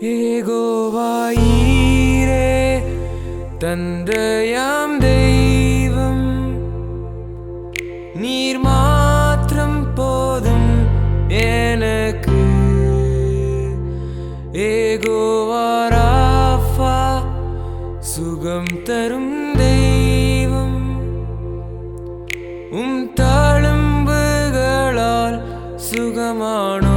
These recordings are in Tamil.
ஏகோவாயீரே தந்தையாம் தெய்வம். நீர் மாத்திரம் போதும் எனக்கு. ஏகோவாராஃபா சுகம் தரும் தெய்வம். உம் தழும்புகளால் சுகமான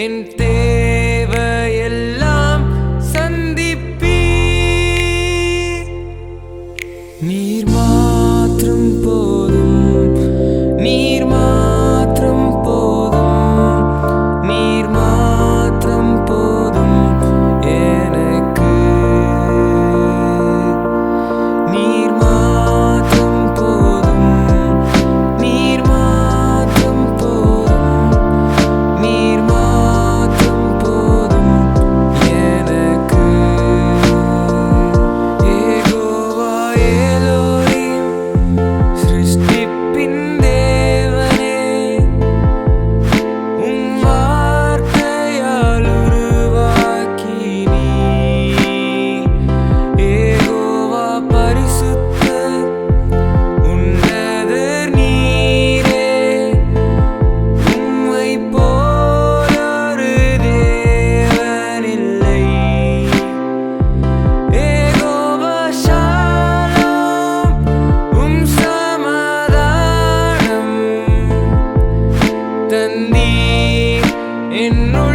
In the. entendí en un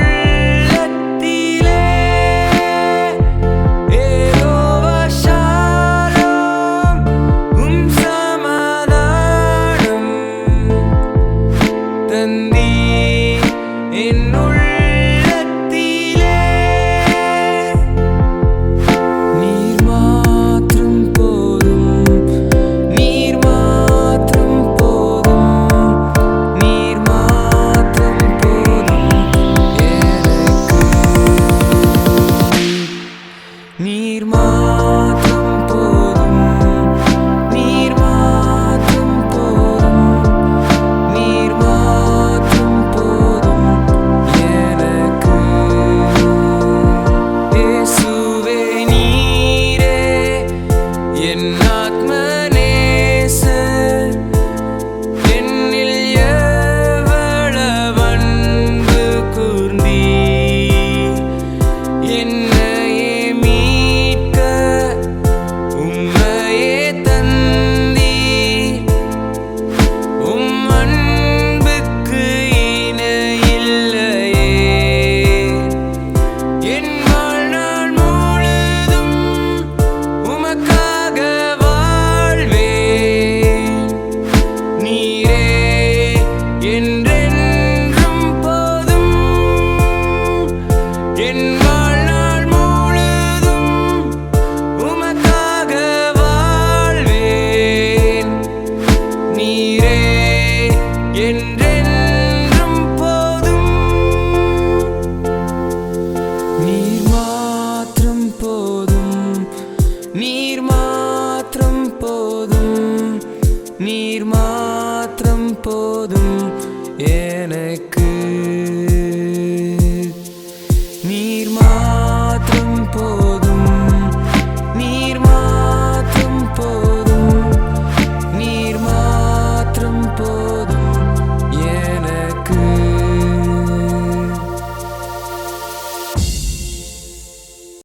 in no நீர் மாத்திரம் போதும் எனக்கு. நீர் மாத்திரம் போதும்